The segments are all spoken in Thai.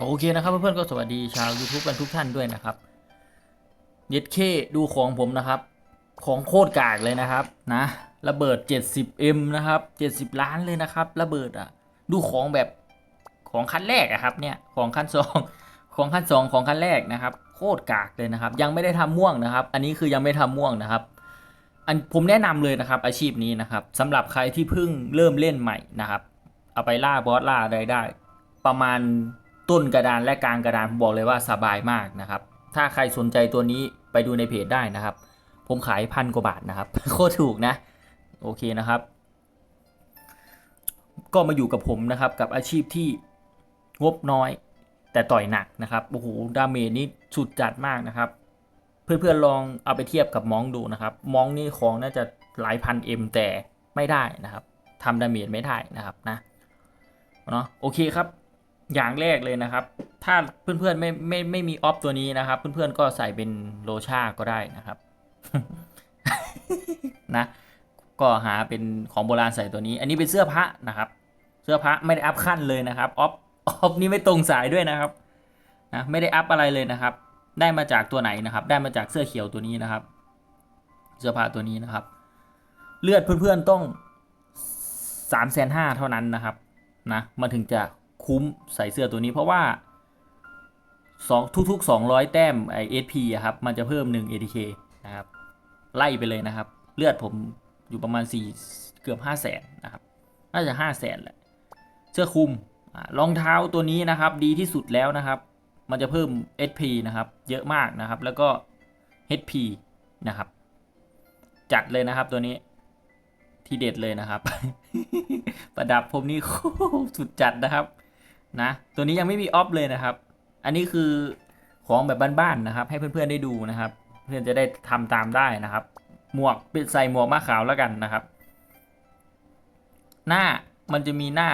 โอเคนะครับเพื่อนๆก็สวัสดีชาว YouTube กันทุกท่านด้วยนะครับเย็ดเคดูของผมนะครับ ของโคตรกากเลยนะครับนะระเบิด 70M นะครับ 70 ล้านเลยนะครับ ระเบิดอะ ดูของแบบของคันแรกอะครับเนี่ยของคันสองของคันสองของคันแรกนะครับ โคตรกากเลยนะครับ ยังไม่ได้ทำม่วงนะครับ อันนี้คือยังไม่ทำม่วงนะครับ อันผมแนะนำเลยนะครับ อาชีพนี้นะครับสำหรับใครที่เพิ่งเริ่มเล่นใหม่นะครับ เอาไปล่าบอสล่าอะไรได้ ประมาณ ต้นกระดานและกลางกระดานผมบอกเลยว่าสบายมากนะครับ ถ้าใครสนใจตัวนี้ไปดูในเพจได้นะครับ ผมขายพันกว่าบาทนะครับ โคตรถูกนะ โอเคนะครับ ก็มาอยู่กับผมนะครับกับอาชีพที่งบน้อย แต่ต่อยหนักนะครับโอ้โหดาเมจนี่สุดจัดมากนะครับ เพื่อนๆลองเอาไปเทียบกับมองดูนะครับ มองนี่ของน่าจะหลายพันเอ็มแต่ไม่ได้นะครับทำดาเมจไม่ได้นะครับนะเนาะโอเคครับ อย่างแรกเลยนะครับ ถ้าเพื่อนๆไม่ไม่ไม่มีออฟตัวนี้นะครับ เพื่อนๆก็ใส่เป็นโลชาก็ได้นะครับนะก็หาเป็นของโบราณใส่ตัวนี้ อันนี้เป็นเสื้อพระนะครับ เสื้อพระไม่ได้อัพขั้นเลยนะครับออฟออฟนี่ไม่ตรงสายด้วยนะครับนะไม่ได้อัพอะไรเลยนะครับ ได้มาจากตัวไหนนะครับ ได้มาจากเสื้อเขียวตัวนี้นะครับ เสื้อผ้าตัวนี้นะครับ เลือดเพื่อนๆต้องสามแสนห้าเท่านั้นนะครับนะมันถึงจะ คุ้มใส่เสื้อตัวนี้เพราะว่าสองทุกๆ 200 แต้มไอเอสพีครับ มันจะเพิ่ม 1 ATK นะครับ ไล่ไปเลยนะครับ เลือดผมอยู่ประมาณ 4 เกือบ 5 0 0แสนนะครับ น่าจะ 5 0 0แสนแหละ เสื้อคลุมรองเท้าตัวนี้นะครับ ดีที่สุดแล้วนะครับ มันจะเพิ่ม SP นะครับ เยอะมากนะครับ แล้วก็ HP นะครับ จัดเลยนะครับตัวนี้ ที่เด็ดเลยนะครับ ประดับผมนี่สุดจัดนะครับ นะ ตัวนี้ยังไม่มีออฟเลยนะครับ อันนี้คือของแบบบ้านๆนะครับ ให้เพื่อนๆได้ดูนะครับ เพื่อนจะได้ทำตามได้นะครับ หมวกเป็นใส่หมวกมาขาวแล้วกันนะครับ หน้ามันจะมีหน้า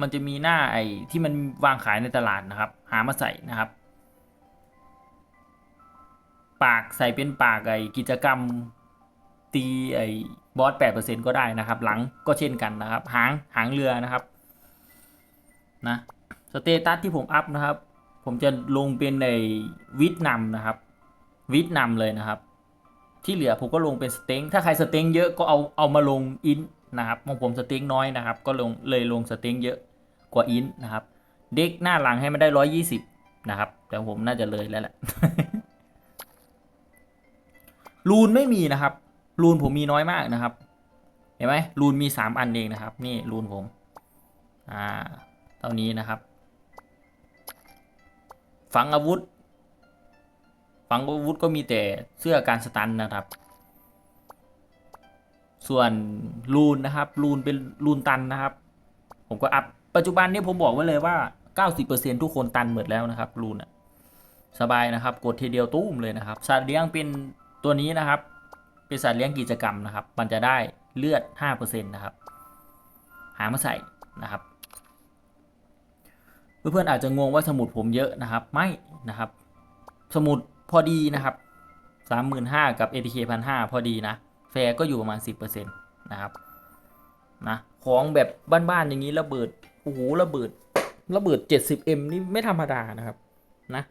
มันจะมีหน้าไอ้ที่มันวางขายในตลาดนะครับ หามาใส่นะครับ ปากใส่เป็นปากไอ้กิจกรรมตีไอ้บอสแปดเปอร์เซ็นก็ได้นะครับ หลังก็เช่นกันนะครับ หางหางเรือนะครับ นะสเตตัสที่ผมอัพนะครับ ผมจะลงเป็นในวิดนำนะครับ วิดนำเลยนะครับ ที่เหลือผมก็ลงเป็นสเต็งถ้าใครสเต็งเยอะก็เอาเอามาลงอินนะครับของผมสเต็งน้อยนะครับ ก็ลงเลยลงสเต็งเยอะกว่าอินนะครับ เด็กหน้าหลังให้มันได้ร้อยยี่สิบนะครับ แต่ผมน่าจะเลยแล้วแหละรูนไม่มีนะครับ รูนผมมีน้อยมากนะครับ เห็นไหมรูนมีสามอันเองนะครับ นี่รูนผม อ่า เท่านี้นะครับ ฝังอาวุธ ฝังอาวุธก็มีแต่เสื้อการสตันนะครับ ส่วนรูนนะครับรูนเป็นรูนตันนะครับ ผมก็อัพปัจจุบันนี้ผมบอกไว้เลยว่า 90%ทุกคนตันหมดแล้วนะครับรูนอะสบายนะครับ กดทีเดียวตุ้มเลยนะครับ สัตว์เลี้ยงเป็นตัวนี้นะครับ เป็นสัตว์เลี้ยงกิจกรรมนะครับ มันจะได้เลือด 5%นะครับ หามาใส่นะครับ เพื่อนๆอาจจะงงว่าสมุดผมเยอะนะครับ ไม่นะครับ สมุดพอดีนะครับสามหมื่นห้ากับ ATK พันห้าพอดีนะ แฟร์ก็อยู่ประมาณสิบเปอร์เซ็นต์นะครับนะของแบบบ้านๆอย่างนี้ระเบิดโอ้โหระเบิดระเบิด 70M นี่ไม่ธรรมดานะครับนะ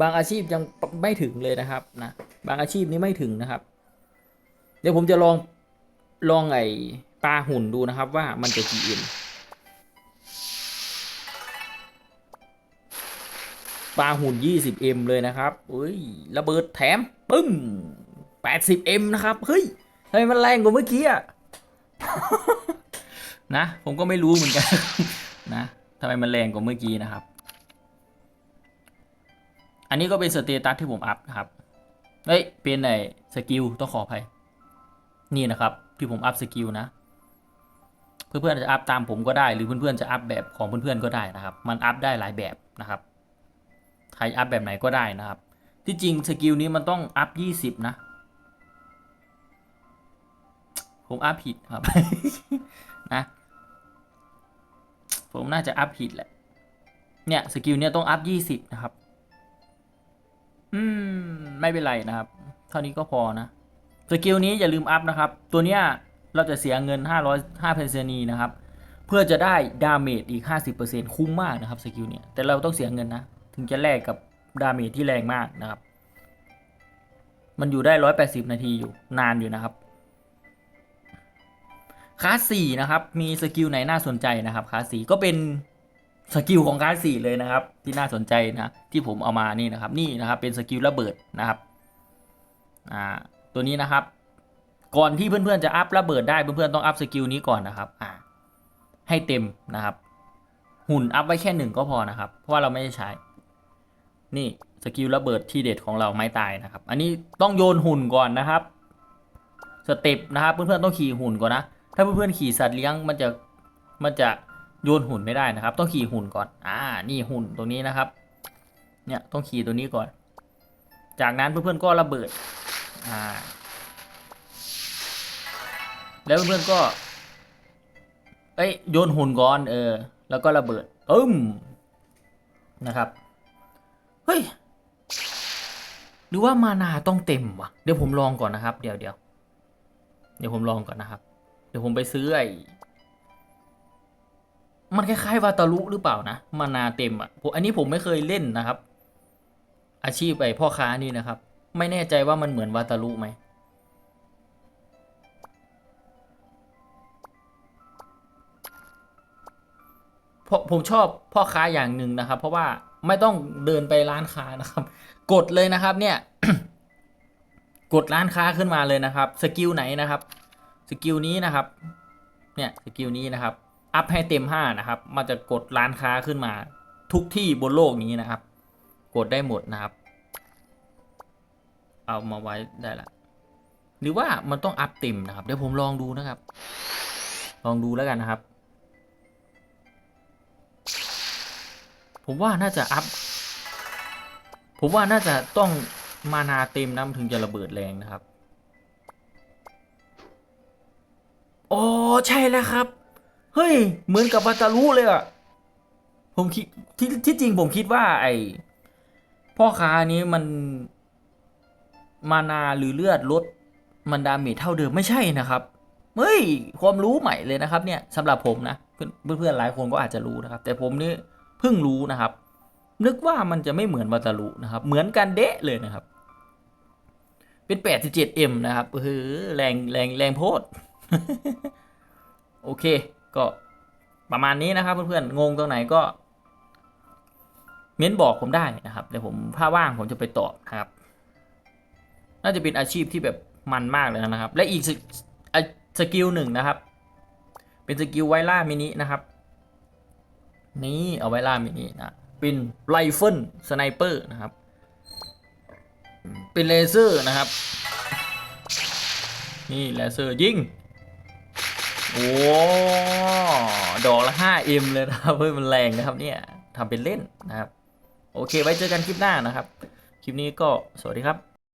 บางอาชีพยังไม่ถึงเลยนะครับนะบางอาชีพนี้ไม่ถึงนะครับ เดี๋ยวผมจะลองลองไอ้ปลาหุ่นดูนะครับว่ามันจะกี่ M ปลาหุ่น 20M เลยนะครับเฮ้ย ระเบิดแถม ปึ้ม 80M นะครับ เฮ้ยทำไมมันแรงกว่าเมื่อกี้อะนะ ผมก็ไม่รู้เหมือนกัน นะทำไมมันแรงกว่าเมื่อกี้นะครับ อันนี้ก็เป็นสเตตัสที่ผมอัพนะครับ เฮ้ย เป็นไอ้สกิลต้องขออภัย นี่นะครับ ที่ผมอัพสกิลนะ เพื่อนๆจะอัพตามผมก็ได้ หรือเพื่อนๆจะอัพแบบของเพื่อนๆก็ได้นะครับ มันอัพได้หลายแบบนะครับ ใครอัพแบบไหนก็ได้นะครับ ที่จริงสกิลนี้มันต้องอัพยี่สิบนะ ผมอัพผิดครับ นะ ผมน่าจะอัพผิดแหละ เนี่ยสกิลเนี่ยต้องอัพยี่สิบนะครับ อืม ไม่เป็นไรนะครับ เท่านี้ก็พอนะ สกิลนี้อย่าลืมอัพนะครับ ตัวเนี้ยเราจะเสียเงินห้าร้อยห้าเพนเซนีนะครับ เพื่อจะได้ดาเมจอีก 50%คุ้มมากนะครับสกิลเนี่ย แต่เราต้องเสียเงินนะ ถึงจะแลกกับดาเมจที่แรงมากนะครับ มันอยู่ได้ 180 นาทีอยู่นานอยู่นะครับคลาสสี่นะครับ มีสกิลไหนน่าสนใจนะครับคลาสสี่ก็เป็นสกิลของคลาสสี่เลยนะครับ ที่น่าสนใจนะที่ผมเอามานี่นะครับ นี่นะครับเป็นสกิลระเบิดนะครับอ่าตัวนี้นะครับ ก่อนที่เพื่อนๆจะอัพระเบิดได้เพื่อนๆต้องอัพสกิลนี้ก่อนนะครับอ่าให้เต็มนะครับ หุ่นอัพไว้แค่หนึ่งก็พอนะครับ เพราะว่าเราไม่ได้ใช้ นี่สกิลระเบิดที่เด็ดของเราไม้ตายนะครับ อันนี้ต้องโยนหุ่นก่อนนะครับ สเต็ปนะครับเพื่อนๆต้องขี่หุ่นก่อนนะ ถ้าเพื่อนๆขี่สัตว์เลี้ยงมันจะมันจะโยนหุ่นไม่ได้นะครับ ต้องขี่หุ่นก่อน อ่า นี่หุ่นตรงนี้นะครับ เนี่ยต้องขี่ตัวนี้ก่อน จากนั้นเพื่อนๆก็ระเบิด อ่า แล้วเพื่อนๆก็ เอ้ยโยนหุ่นก่อนเออ แล้วก็ระเบิดอึ้มนะครับ เฮ้ย หรือว่ามานาต้องเต็มวะเดี๋ยวผมลองก่อนนะครับ เดี๋ยวเดี๋ยวเดี๋ยวผมลองก่อนนะครับ เดี๋ยวผมไปซื้อไอ้มันคล้ายๆวาตาลุหรือเปล่านะมานาเต็มอะผมอันนี้ผมไม่เคยเล่นนะครับ อาชีพไอ้พ่อค้านี่นะครับ ไม่แน่ใจว่ามันเหมือนวาตาลุไหมเพราะผมชอบพ่อค้าอย่างหนึ่งนะครับ เพราะว่า ไม่ต้องเดินไปร้านค้านะครับ กดเลยนะครับเนี่ย กดร้านค้าขึ้นมาเลยนะครับสกิลไหนนะครับสกิลนี้นะครับ เนี่ยสกิลนี้นะครับ อัพให้เต็มห้านะครับ มันจะกดร้านค้าขึ้นมา ทุกที่บนโลกนี้นะครับ กดได้หมดนะครับ เอามาไว้ได้ละ หรือว่ามันต้องอัพเต็มนะครับ เดี๋ยวผมลองดูนะครับ ลองดูแล้วกันนะครับ ผมว่าน่าจะอัพ ผมว่าน่าจะต้องมานาเต็มนะมันถึงจะระเบิดแรงนะครับ โอ้ใช่แล้วครับ เฮ้ย เหมือนกับวาตารุเลยอะผมคิดที่ที่จริงผมคิดว่า ไอ้พ่อค้านี้มันมานาหรือเลือดลดมันดาเมจเท่าเดิมไม่ใช่นะครับเฮ้ยความรู้ใหม่เลยนะครับเนี่ยสำหรับผมนะเพื่อนเพื่อนๆหลายคนก็อาจจะรู้นะครับ แต่ผมนี่ พิ่งรู้นะครับ นึกว่ามันจะไม่เหมือนวาตารุนะครับ เหมือนกันเดะเลยนะครับ เป็น 87M นะครับเออแรงแรงแรงโพดโอเค ก็ประมาณนี้นะครับ เพื่อนๆงงตรงไหนก็ เม้นบอกผมได้นะครับเดี๋ยวผมถ้าว่างผมจะไปตอบนะครับ น่าจะเป็นอาชีพที่แบบมันมากเลยนะครับ และอีกสอสกิลหนึ่งนะครับ เป็นสกิลไวล่ามินินะครับ นี่เอาไว้ล่ามินินะเป็นไรเฟิลสไนเปอร์นะครับ เป็นเลเซอร์นะครับ นี่เลเซอร์ยิงโอ้ดอกละ 5M เลยนะครับเฮ้ยมันแรงนะครับเนี่ยทำเป็นเล่นนะครับ โอเคไว้เจอกันคลิปหน้านะครับ คลิปนี้ก็สวัสดีครับ